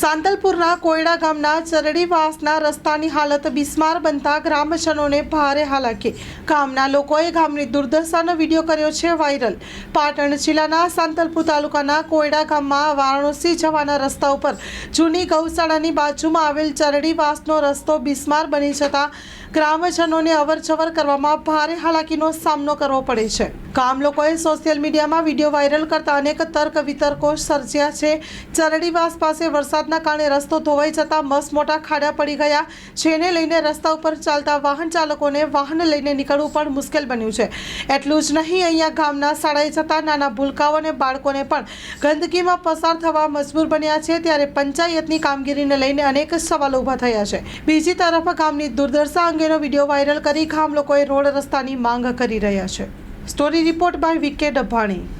સાંતલપુરના કોયડા ગામના ચરડીવાસના રસ્તાની હાલત બિસ્માર બનતા ગ્રામજનોને ભારે હાલાકી. ગામના લોકોએ ગામની દુર્દશાનો વીડિયો કર્યો છે વાયરલ. પાટણ જિલ્લાના સાંતલપુર તાલુકાના કોયડા ગામમાં વારાણસી જવાના રસ્તા ઉપર જૂની ગૌશાળાની બાજુમાં આવેલ ચરડીવાસનો રસ્તો બિસ્માર બની જતા ગ્રામજનોને અવરજવર કરવામાં ભારે હાલાકીનો સામનો કરવો પડે છે. ગામ લોકોએ સોશિયલ મીડિયામાં વીડિયો વાયરલ કરતા અનેક તર્ક વિતર્કો સર્જ્યા છે. ચરડીવાસ પાસે વરસાદના કારણે રસ્તો ધોવાઈ જતા મસ મોટા ખાડા પડી ગયા, જેને લઈને રસ્તા ઉપર ચાલતા વાહન ચાલકોને વાહન લઈને નીકળવું પણ મુશ્કેલ બન્યું છે. એટલું જ નહીં, અહીંયા ગામના શાળાએ જતા નાના ભૂલકાઓ અને બાળકોને પણ ગંદકીમાં પસાર થવા મજબૂર બન્યા છે. ત્યારે પંચાયતની કામગીરીને લઈને અનેક સવાલો ઊભા થયા છે. બીજી તરફ ગામની દુર્દશા અંગેનો વીડિયો વાયરલ કરી ગામ લોકોએ રોડ રસ્તાની માંગ કરી રહ્યા છે. Story report by V K Dabhani.